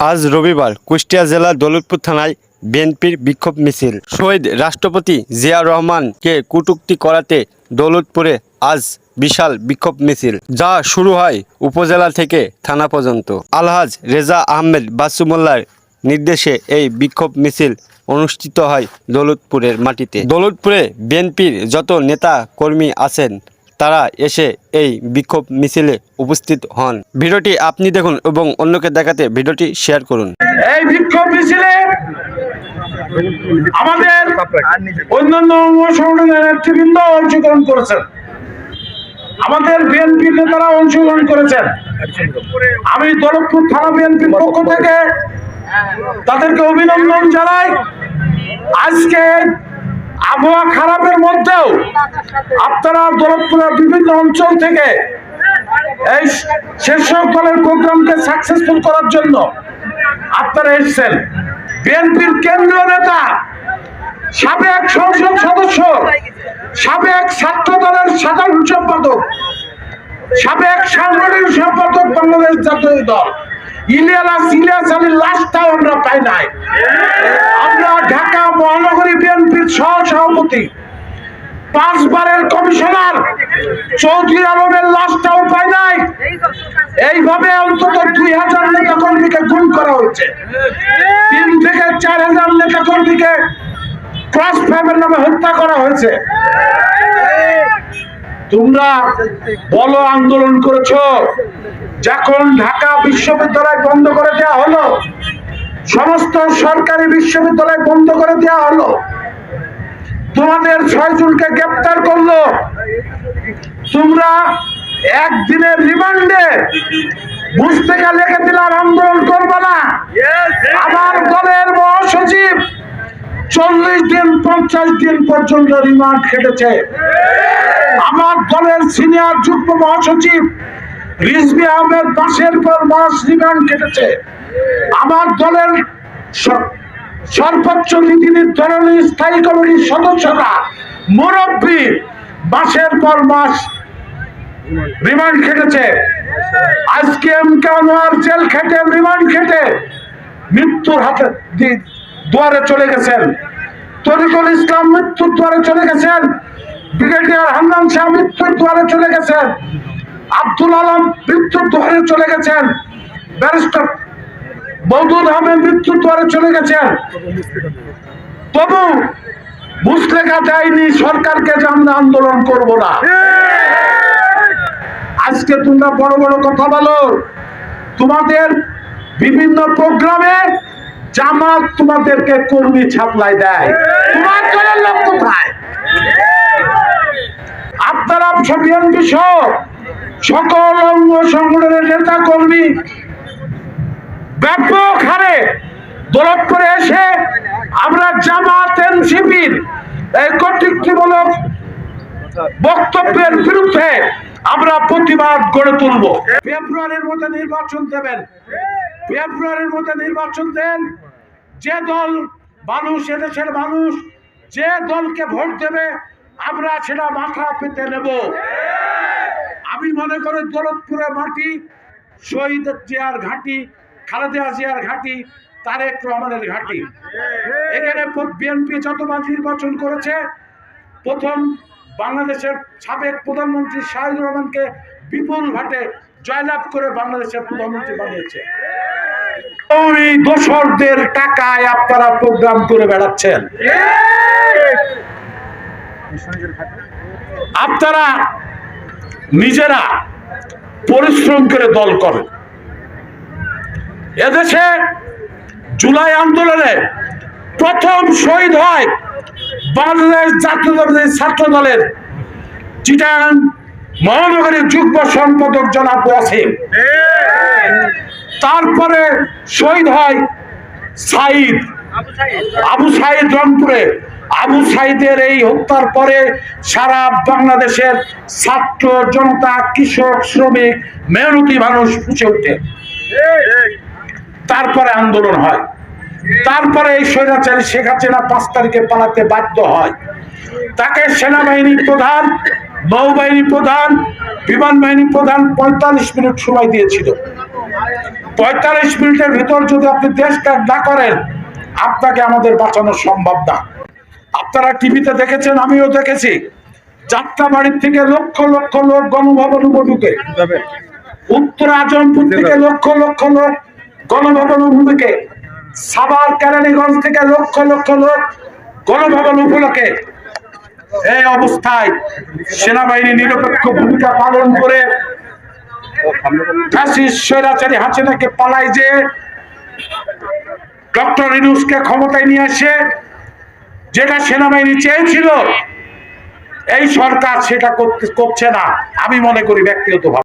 আজ রবিবার কুষ্টিয়া জেলার দৌলতপুর থানায় বিএনপির বিক্ষোভ মিছিল। শহীদ রাষ্ট্রপতি জিয়া রহমানকে কটূক্তি করাতে দৌলতপুরে আজ বিশাল বিক্ষোভ মিছিল, যা শুরু হয় উপজেলা থেকে থানা পর্যন্ত। আলহাজ রেজা আহমেদ বাসুমোল্লার নির্দেশে এই বিক্ষোভ মিছিল অনুষ্ঠিত হয় দৌলতপুরের মাটিতে। দৌলতপুরে বিএনপির যত নেতা কর্মী আছেন তারা এসে এই বিক্ষোভ মিছিলে উপস্থিত হন। ভিডিওটি আপনি দেখুন এবং অন্যকে দেখাতে ভিডিওটি শেয়ার করুন। এই বিক্ষোভ মিছিলে আমাদের অন্যান্য সংগঠনের নেতৃবৃন্দ অংশগ্রহণ করেছেন। আমাদের বিএনপি নেতারা অংশগ্রহণ করেছেন। আমি দৌলতপুর থানা বিএনপির পক্ষ থেকে তাদেরকে অভিনন্দন জানাই। আজকে আবহাওয়া খারাপের মধ্যেও আপনারা দৌলতপুরের বিভিন্ন অঞ্চল থেকে এই শীর্ষক দলের প্রোগ্রামকে সাকসেসফুল করার জন্য আপনারা এসেছেন। বিএনপির কেন্দ্রীয় নেতা, সাবেক সংসদ সদস্য, সাবেক ছাত্র দলের সাধারণ সম্পাদক, সাবেক সাংগঠনিক সম্পাদক বাংলাদেশ জাতীয় দল। ইলিয়াস ইলিয়াস আলীর লাশটাও আমরা পাই নাই। আমরা ঢাকা, মহানগরী সহ সভাপতি পাঁচবারের কমিশনার, চৌধুরী আলমের লাশটাও পাই নাই। এইভাবে অন্তত দুই হাজার নেতা কর্মীকে গুম করা হয়েছে। তিন থেকে চার হাজার নেতা কর্মীকে ক্রস ফাইভের নামে হত্যা করা হয়েছে। তোমরা আন্দোলন করেছ, যখন ঢাকা বিশ্ববিদ্যালয় বন্ধ করে দেওয়া হলো, সমস্ত সরকারি বিশ্ববিদ্যালয় বন্ধ করে দেওয়া হলো তোমাদের ছয়জনকে গ্রেপ্তার করল। তোমরা একদিনের রিমান্ডে থেকে লেগে দিলার আন্দোলন করবে না। আমার দলের মহাসচিব চল্লিশ দিন, পঞ্চাশ দিন পর্যন্ত রিমান্ড খেটেছে। আমার দলের সিনিয়র যুগ্ম মহাসচিব রিজবি আহমেদ মাসের পর মাস রিমান্ড কেটেছে আমার দলের সর্বোচ্চ নীতি নির্ধারণী স্থায়ী কমিটির সদস্যরা, মুরব্বী মাসের পর মাস রিমান্ড খেটেছে। আজকে এম কে আনোয়ার জেল খেটে, রিমান্ড খেটে মৃত্যুর হাতে দুয়ারে চলে গেছেন। তরিকুল ইসলাম মৃত্যুর দুয়ারে চলে গেছেন। ব্রিগেডিয়ার হান্নান শাহ মৃত্যুর দুয়ারে চলে গেছেন। আব্দুল আলম মৃত্যুর দুয়ারে চলে গেছেন। ব্যারিস্টার বৌদুল আহমেদ মৃত্যুর দুয়ারে চলে গেছেন। তবু মুসলেখা দেয়নি, সরকারকে যে আমরা আন্দোলন করব না। আজকে তোমরা বড় বড় কথা বলো, তোমাদের বিভিন্ন প্রোগ্রামে জামাত তোমাদেরকে কর্মী ছাপলাই দেয়। আপনারা সকল অঙ্গ সংগঠনের নেতা কর্মী ব্যাপক হারে করে এসে আমরা জামাত এনসিপির এই কর্তৃত্বমূলক বক্তব্যের বিরুদ্ধে আমরা প্রতিবাদ গড়ে তুলব। ফেব্রুয়ারির মধ্যে নির্বাচন দেবেন। ফেব্রুয়ারির মধ্যে নির্বাচন দেন। যে দল মানুষ, এদেশের মানুষ, যে দলকে ভোট দেবে, আমরা সেটা মাথা পেতে নেব। আমি মনে করি দৌলতপুরের মাটি, শহীদ চেয়ার ঘাঁটি খালেদা জিয়ার ঘাঁটি, তারেক রহমানের ঘাঁটি। এখানে বিএনপি যতবার নির্বাচন করেছে, প্রথম বাংলাদেশের সাবেক প্রধানমন্ত্রী শাহিদুর রহমানকে বিপুল ভাটে জয়লাভ করে বাংলাদেশের প্রধানমন্ত্রী বানিয়েছে। ওই টাকায় আপনারা প্রোগ্রাম করে বেড়াচ্ছেন। আপনারা নিজেরা পরিশ্রম করে দল করেন। এদেশে জুলাই আন্দোলনে প্রথম শহীদ হয় বাংলাদেশ জাতীয়তাবাদী ছাত্র দলের চিটাং মহানগরীর যুগ্ম সম্পাদক জনাব ওয়াসিম। তারপরে শহীদ হয় সাইদ। আবু সাইদ রংপুরে। আবু সাইদের এই হত্যার পরে সারা বাংলাদেশের ছাত্র, জনতা, কৃষক, শ্রমিক, মেহনতি মানুষ ফুসে ওঠে। তারপরে আন্দোলন হয়। তারপরে এই স্বৈরাচারী শেখ হাসিনা পাঁচ তারিখে পালাতে বাধ্য হয়। তাকে সেনাবাহিনী প্রধান নৌবাহিনী প্রধান বিমান বাহিনী প্রধান পঁয়তাল্লিশ মিনিট সময় দিয়েছিল। পঁয়তাল্লিশ মিনিটের ভিতর যদি আপনি দেশ ত্যাগ না করেন আপনাকে আমাদের বাঁচানো সম্ভব না। আপনারা টিভিতে দেখেছেন আমিও দেখেছি। যাত্রাবাড়ির থেকে লক্ষ লক্ষ লোক গণভবন উপঢুকে উত্তর আজমপুর থেকে লক্ষ লক্ষ লোক গণভবন উপলক্ষে সাবার কেরানীগঞ্জ থেকে লক্ষ লক্ষ লোক গণভবন উপলক্ষে এই অবস্থায় সেনাবাহিনী নিরপেক্ষ ভূমিকা পালন করে ফ্যাসিস্ট স্বৈরাচারী হাসিনাকে পালাই যে ডক্টর ইনুসকে ক্ষমতায় নিয়ে এসে যেটা সেনাবাহিনী চেয়েছিল, এই সরকার সেটা করছে না। আমি মনে করি ব্যক্তিগতভাবে।